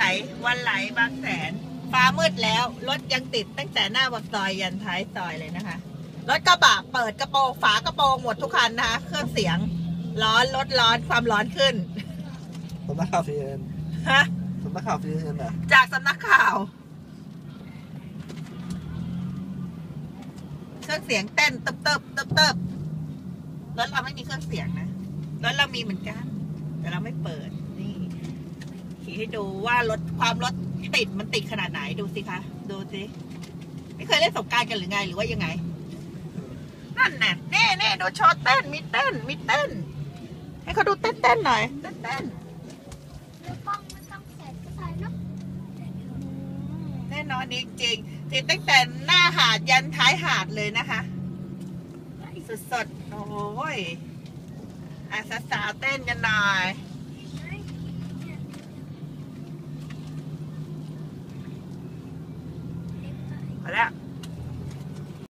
ไหลวันไหลบางแสน ฟ้ามืดแล้ว รถยังติดตั้งแต่หน้าปากซอยยันท้ายซอยเลยนะคะ รถกระบะเปิดกระโปรงฝากระโปรงหมดทุกคันนะคะ เครื่องเสียง ร้อนรถร้อนความร้อนขึ้นสำนักข่าวซีเอ็นฮะสำนักข่าวซีเอ็นอะจากสำนักข่าว เครื่องเสียงเต้นตึบตึบตึบตึบรถเราไม่มีเครื่องเสียงนะรถเรามีเหมือนกัน แต่เราไม่เปิดนี่ ขี่ให้ดูว่ารถความรถติดมันติดขนาดไหนดูสิคะ ดูสิไม่เคยเล่นสงกรารกันหรือไงหรือว่ายังไง นั่นน่ะเน่เน่ดูโชว์เต้นมีเต้นมีเต้น ให้เขาดูเต้นเต้นๆหน่อย เต้นเต้นแล้วกล้องไม่ต้องใส่ก็ใส่เนาะแน่นอนจริงๆติดตั้งแต่หน้าหาดยันท้ายหาดเลยนะคะสดๆโอ้ยอะสาวๆเต้นกันหน่อย